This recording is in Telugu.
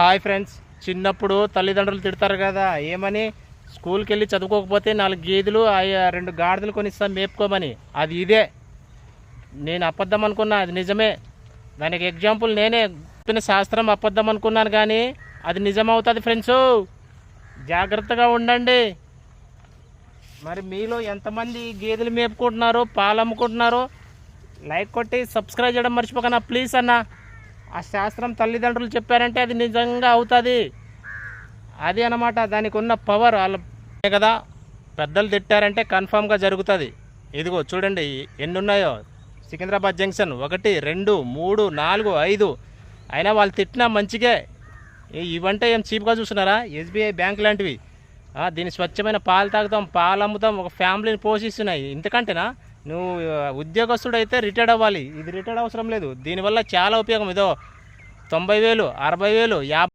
Hi friends. చిన్నప్పుడు తల్లిదండ్రులు తిడతారు కదా ఏమని? స్కూల్కి వెళ్ళి చదువుకోకపోతే నాలుగు గేదెలు ఆ రెండు గాడిదలు కొనిస్తాం మేపుకోమని. అది ఇదే. నేను అబద్ధం అనుకున్నా అది నిజమే. దానికి ఎగ్జాంపుల్ నేనే. చెప్పిన శాస్త్రం అబద్ధం అనుకున్నాను కానీ అది నిజమవుతుంది ఫ్రెండ్స్. జాగ్రత్తగా ఉండండి. మరి మీలో ఎంతమంది గేదెలు మేపుకుంటున్నారో పాలు అమ్ముకుంటున్నారో లైక్ కొట్టి సబ్స్క్రైబ్ చేయడం మర్చిపోకనా ప్లీజ్ అన్నా? ఆ శాస్త్రం తల్లిదండ్రులు చెప్పారంటే అది నిజంగా అవుతుంది. అది అనమాట దానికి ఉన్న పవర్ వాళ్ళ కదా పెద్దలు తిట్టారంటే కన్ఫామ్గా జరుగుతుంది. ఇదిగో చూడండి ఎన్ని ఉన్నాయో సికింద్రాబాద్ జంక్షన్ ఒకటి రెండు మూడు నాలుగు ఐదు. అయినా వాళ్ళు తిట్టినా మంచిగే ఇవంటే ఏం చీప్గా చూస్తున్నారా? ఎస్బీఐ బ్యాంక్ లాంటివి. దీని స్వచ్ఛమైన పాలు తాగుతాం పాలు అమ్ముతాం ఒక ఫ్యామిలీని పోషిస్తున్నాయి. ఇంతకంటేనా? నువ్వు ఉద్యోగస్తుడు అయితే రిటైర్డ్ అవ్వాలి. ఇది రిటైర్డ్ అవసరం లేదు. దీనివల్ల చాలా ఉపయోగం. ఇదో తొంభై వేలు అరవై వేలు యాభై